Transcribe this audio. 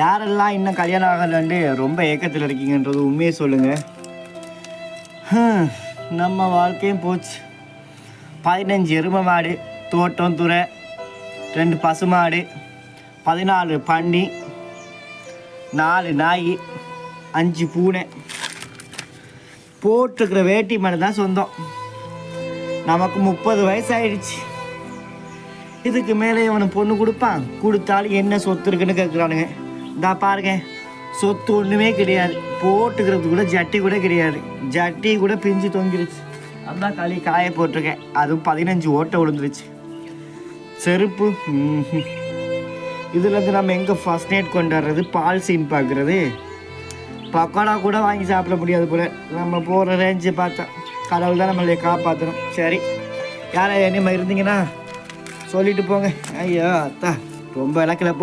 யாரெல்லாம் இன்னும் கல்யாணம் ஆகலன்ட்டு ரொம்ப ஏக்கத்தில் இருக்கீங்கன்றது உண்மையை சொல்லுங்கள் நம்ம வாழ்க்கையும் போச்சு. பதினஞ்சு எருமை மாடு தோட்டம் துறை ரெண்டு பசுமாடு பதினாலு பன்னி நாலு நாய் அஞ்சு பூனை. போட்டிருக்கிற வேட்டி மேலே தான் சொந்தம். நமக்கு முப்பது வயசாயிடுச்சு. இதுக்கு மேலே இவனை பொண்ணு கொடுப்பான். கொடுத்தாலும் என்ன சொத்து இருக்குன்னு கேட்குறானுங்க. இந்தா பாருங்க. சொத்து ஒன்றுமே கிடையாது. போட்டுக்கிறது கூட ஜட்டி கூட கிடையாது. ஜட்டி கூட பிஞ்சு தொங்கிருச்சு. அதான் களி காய போட்டிருக்கேன். அதுவும் பதினஞ்சு ஓட்டை விழுந்துருச்சு. செருப்பு இதுலேருந்து நம்ம எங்கே ஃபஸ்ட் நைட் கொண்டாடுறது பால் சீன் பார்க்குறது. பக்கோடா கூட வாங்கி சாப்பிட முடியாது போல. நம்ம போகிற ரேஞ்சு பார்த்தா. கடவுள் தான் நம்மளை காப்பாற்றணும் சரி. யாரை என்னமா இருந்தீங்கன்னா சொல்லிட்டு போங்க. ஐயோ அத்தா. ரொம்ப இலக்கில் போ